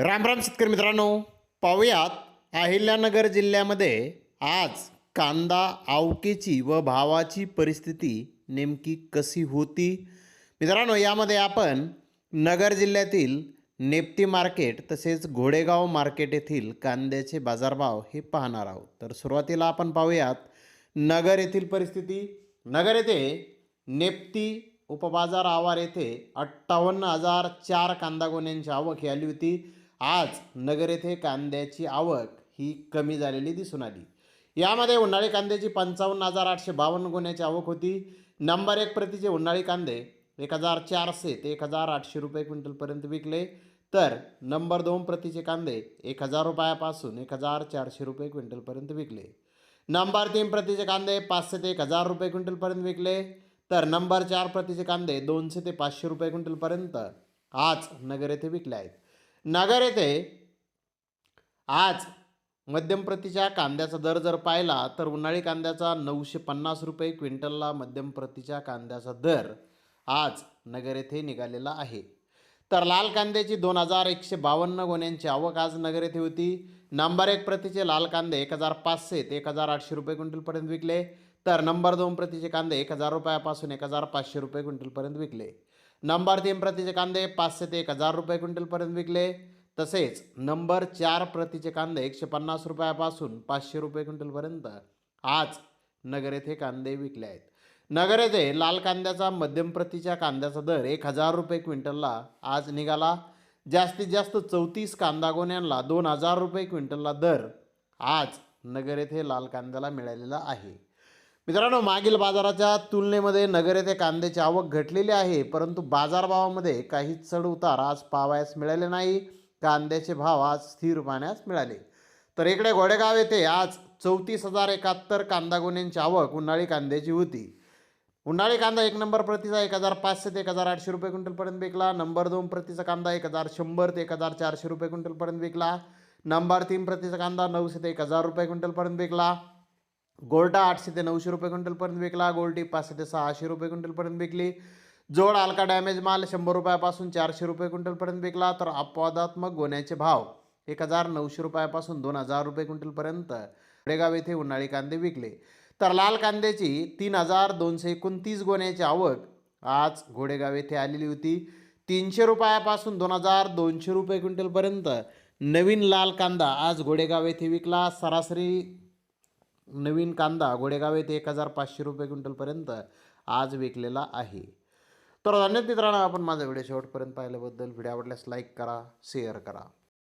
राम राम शेतकरी मित्रांनो. पाहूयात अहिल्यानगर जिल्ह्यामध्ये आज कांदा आवकेची व भावाची परिस्थिती नेमकी कशी होती? मित्रांनो यामध्ये आपण नगर जिल्ह्यातील नेप्ती मार्केट तसेच घोडेगाव मार्केट येथील कांद्याचे बाजारभाव हे पाहणार आहोत. तर सुरुवातीला आपण पाहूयात नगर येथील परिस्थिती. नगर येथे नेप्ती उपबाजार आवार येथे अठ्ठावन्न हजार चार कांदा गोण्यांची आवक ही आली होती. आज नगर येथे कांद्याची आवक ही कमी झालेली दिसून आली. यामध्ये उन्हाळी कांद्याची पंचावन्न हजार आठशे बावन्न गुन्ह्याची आवक होती. नंबर एक प्रतीचे उन्हाळी कांदे एक हजार चारशे ते एक हजार आठशे रुपये क्विंटलपर्यंत विकले. तर नंबर दोन प्रतीचे कांदे एक हजार रुपयापासून एक हजार चारशे रुपये क्विंटलपर्यंत विकले. नंबर तीन प्रतीचे कांदे पाचशे ते एक हजार रुपये क्विंटलपर्यंत विकले. तर नंबर चार प्रतीचे कांदे दोनशे ते पाचशे रुपये क्विंटलपर्यंत आज नगर येथे विकले आहेत. नगर येथे आज मध्यम प्रतीच्या कांद्याचा दर जर पाहिला तर उन्हाळी कांद्याचा नऊशे पन्नास रुपये क्विंटलला मध्यम प्रतीच्या कांद्याचा दर आज नगर येथे निघालेला आहे. तर लाल कांद्याची दोन हजार एकशे बावन्न गोण्यांची आवक आज नगर येथे होती. नंबर एक प्रतीचे लाल कांदे एक हजार पाचशे ते एक हजार आठशे रुपये क्विंटलपर्यंत विकले. तर नंबर दोन प्रतीचे कांदे एक हजार रुपयापासून एक हजार पाचशे रुपये क्विंटलपर्यंत विकले. नंबर तीन प्रतीचे कांदे पाचशे ते एक हजार रुपये क्विंटलपर्यंत विकले. तसेच नंबर चार प्रतीचे कांदे एकशे पन्नास रुपयापासून पाचशे रुपये क्विंटलपर्यंत आज नगर येथे कांदे विकले आहेत. नगर येथे लाल कांद्याचा मध्यम प्रतीच्या कांद्याचा दर एक हजार रुपये क्विंटलला आज निघाला. जास्तीत जास्त चौतीस कांदा गोण्यांना दोन हजार रुपये क्विंटलला दर आज नगर येथे लाल कांद्याला मिळालेला आहे. मित्रांनो मागील बाजाराच्या तुलनेमध्ये नगर येथे कांद्याची आवक घटलेली आहे परंतु बाजारभावामध्ये काही चढ उतार आज पाहावयास मिळाले नाही. कांद्याचे भाव आज स्थिर पाहण्यास मिळाले. तर इकडे घोडेगाव येथे आज चौतीस हजार एकाहत्तर कांदा गुन्ह्यांची आवक उन्हाळी कांद्याची होती. उन्हाळी कांदा एक नंबर प्रतीचा एक हजार पाचशे ते एक हजार आठशे रुपये क्विंटलपर्यंत विकला. नंबर दोन प्रतीचा कांदा एक हजार शंभर ते एक हजार चारशे रुपये क्विंटलपर्यंत विकला. नंबर तीन प्रतीचा कांदा नऊशे ते एक हजार रुपये क्विंटलपर्यंत विकला. गोल्डा आठशे ते नऊशे रुपये क्विंटलपर्यंत विकला गोल्डी पाचशे ते सहाशे रुपये क्विंटलपर्यंत विकली. जोड हलका डॅमेज माल शंभर रुपयापासून चारशे रुपये क्विंटलपर्यंत विकला. तर अपवादात्मक गोण्याचे भाव एक हजार नऊशे रुपयापासून दोन हजार रुपये क्विंटलपर्यंत खेडेगाव येथे उन्हाळी कांदे विकले. तर लाल कांद्याची तीन हजार दोनशे एकोणतीस गोण्याची आवक आज घोडेगाव येथे आलेली होती. तीनशे रुपयापासून दोन हजार दोनशे रुपये क्विंटलपर्यंत नवीन लाल कांदा आज घोडेगाव येथे विकला. सरासरी नवीन कांदा घोडेगाव येथे एक हजार पाचशे रुपये क्विंटलपर्यंत आज विकलेला आहे. तर धन्यवाद मित्रांनो आपण माझा व्हिडिओ शेवटपर्यंत पाहिल्याबद्दल. व्हिडिओ आवडल्यास लाईक करा शेअर करा.